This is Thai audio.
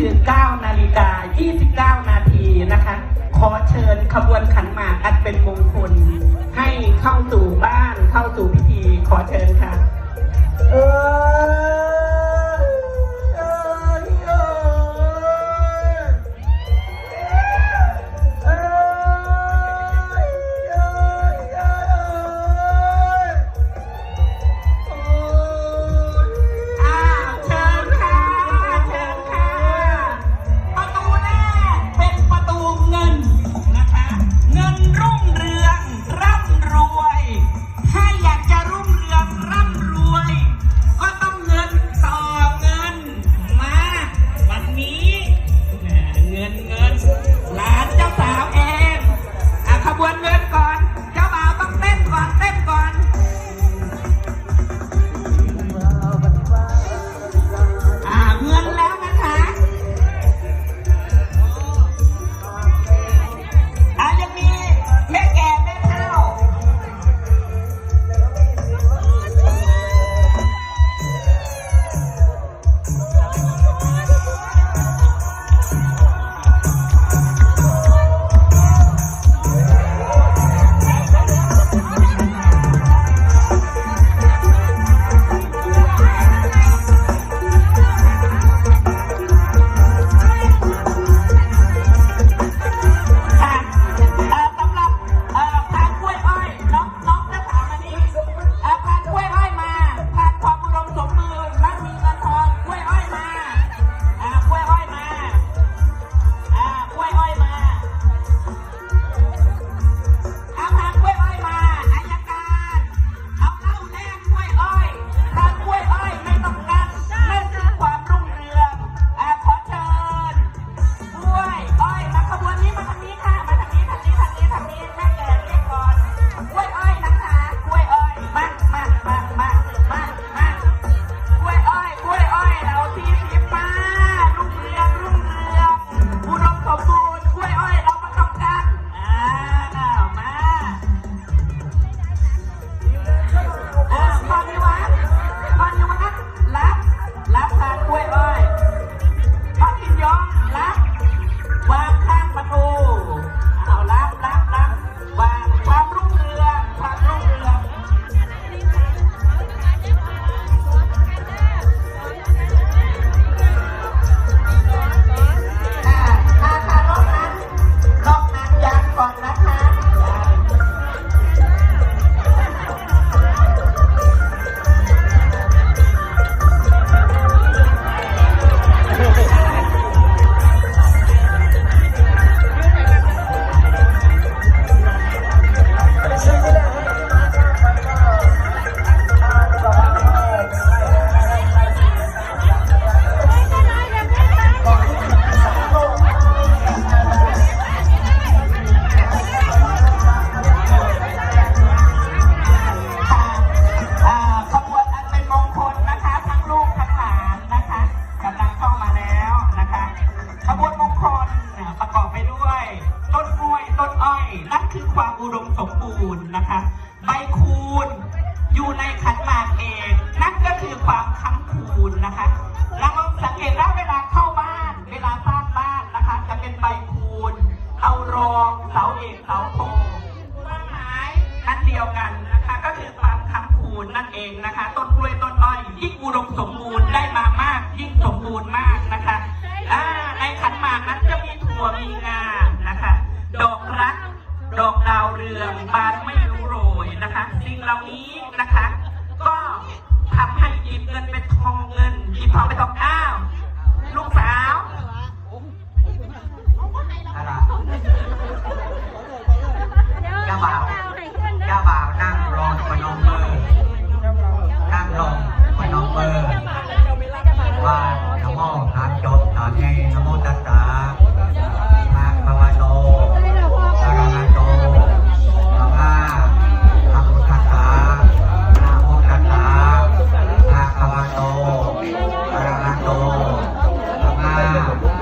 คืน 9 นาฬิกา 29 นาทีนะคะ ขอเชิญขบวนขันหมากอันเป็นมงคล ให้เข้าสู่บ้านเข้าสู่พิธีขอเชิญค่ะ เออูณนะคะ ใบคูนอยู่ในขันหมากเองนั่นก็คือความค้ำคูนนะคะเราสังเกตว่าเวลาเข้าบ้าน เวลาสร้างบ้านนะคะ จะเป็นใบคูนเอารองเสาเอกเสาโทต้นไม้นั่นเดียวกันนะคะ ก็คือความค้ำคูนนั่นเองนะคะ ต้นกล้วยต้นอ้อยยิ่อุดมสมบูรณ์ ลืองบางไม่รู้โรยนะคะ สิ่งเหล่านี้นะคะ ก็ทำให้หยิบเงินเป็นทองเงินหยิบทองเป็นทองอ้าว อาราโตมา